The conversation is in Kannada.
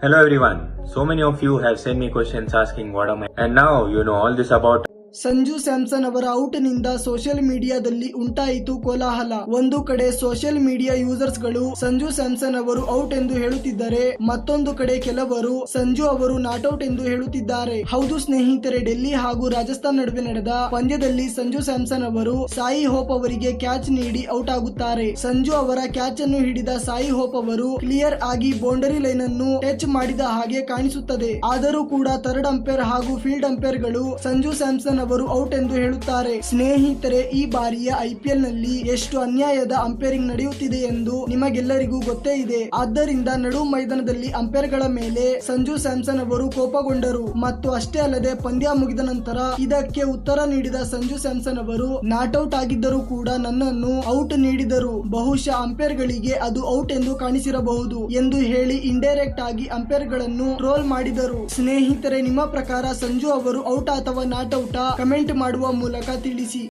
Hello everyone. So many of you have sent me questions asking what am I and now you know all this about Sanju Samson ಅವರ ಔಟ್ನಿಂದ ಸೋಷಿಯಲ್ ಮೀಡಿಯಾದಲ್ಲಿ ಉಂಟಾಯಿತು ಕೋಲಾಹಲ. ಒಂದು ಕಡೆ ಸೋಷಿಯಲ್ ಮೀಡಿಯಾ ಯೂಸರ್ಸ್ಗಳು ಸಂಜು ಸ್ಯಾಮ್ಸನ್ ಅವರು ಔಟ್ ಎಂದು ಹೇಳುತ್ತಿದ್ದರೆ, ಮತ್ತೊಂದು ಕಡೆ ಕೆಲವರು ಸಂಜು ಅವರು ನಾಟ್ ಔಟ್ ಎಂದು ಹೇಳುತ್ತಿದ್ದಾರೆ. ಹೌದು ಸ್ನೇಹಿತರೆ, ಡೆಲ್ಲಿ ಹಾಗೂ ರಾಜಸ್ಥಾನ್ ನಡುವೆ ನಡೆದ ಪಂದ್ಯದಲ್ಲಿ ಸಂಜು ಸ್ಯಾಮ್ಸನ್ ಅವರು ಸಾಯಿ ಹೋಪ್ ಅವರಿಗೆ ಕ್ಯಾಚ್ ನೀಡಿ ಔಟ್ ಆಗುತ್ತಾರೆ. ಸಂಜು ಅವರ ಕ್ಯಾಚ್ ಅನ್ನು ಹಿಡಿದ ಸಾಯಿ ಹೋಪ್ ಅವರು ಕ್ಲಿಯರ್ ಆಗಿ ಬೌಂಡರಿ ಲೈನ್ ಅನ್ನು ಟಚ್ ಮಾಡಿದ ಹಾಗೆ ಕಾಣಿಸುತ್ತದೆ. ಆದರೂ ಕೂಡ ಥರ್ಡ್ ಅಂಪೈರ್ ಹಾಗೂ ಫೀಲ್ಡ್ ಅಂಪೈರ್ಗಳು ಸಂಜು ಸ್ಯಾಮ್ಸನ್ ಅವರು ಔಟ್ ಎಂದು ಹೇಳುತ್ತಾರೆ. ಸ್ನೇಹಿತರೆ, ಈ ಬಾರಿಯ ಐಪಿಎಲ್ನಲ್ಲಿ ಎಷ್ಟು ಅನ್ಯಾಯದ ಅಂಪೈರಿಂಗ್ ನಡೆಯುತ್ತಿದೆ ಎಂದು ನಿಮಗೆಲ್ಲರಿಗೂ ಗೊತ್ತೇ ಇದೆ. ಆದ್ದರಿಂದ ನಡು ಮೈದಾನದಲ್ಲಿ ಅಂಪೈರ್ಗಳ ಮೇಲೆ ಸಂಜು ಸ್ಯಾಮ್ಸನ್ ಅವರು ಕೋಪಗೊಂಡರು. ಮತ್ತು ಅಷ್ಟೇ ಅಲ್ಲದೆ ಪಂದ್ಯ ಮುಗಿದ ನಂತರ ಇದಕ್ಕೆ ಉತ್ತರ ನೀಡಿದ ಸಂಜು ಸ್ಯಾಮ್ಸನ್ ಅವರು ನಾಟ್ ಔಟ್ ಆಗಿದ್ದರೂ ಕೂಡ ನನ್ನನ್ನು ಔಟ್ ನೀಡಿದರು. ಬಹುಶಃ ಅಂಪೈರ್ ಗಳಿಗೆ ಅದು ಔಟ್ ಎಂದು ಕಾಣಿಸಿರಬಹುದು ಎಂದು ಹೇಳಿ ಇಂಡೈರೆಕ್ಟ್ ಆಗಿ ಅಂಪೈರ್ಗಳನ್ನು ಟ್ರೋಲ್ ಮಾಡಿದರು. ಸ್ನೇಹಿತರೆ, ನಿಮ್ಮ ಪ್ರಕಾರ ಸಂಜು ಅವರು ಔಟ್ ಅಥವಾ ನಾಟ್ ಔಟ್? ಕಮೆಂಟ್ ಮಾಡುವ ಮೂಲಕ ತಿಳಿಸಿ.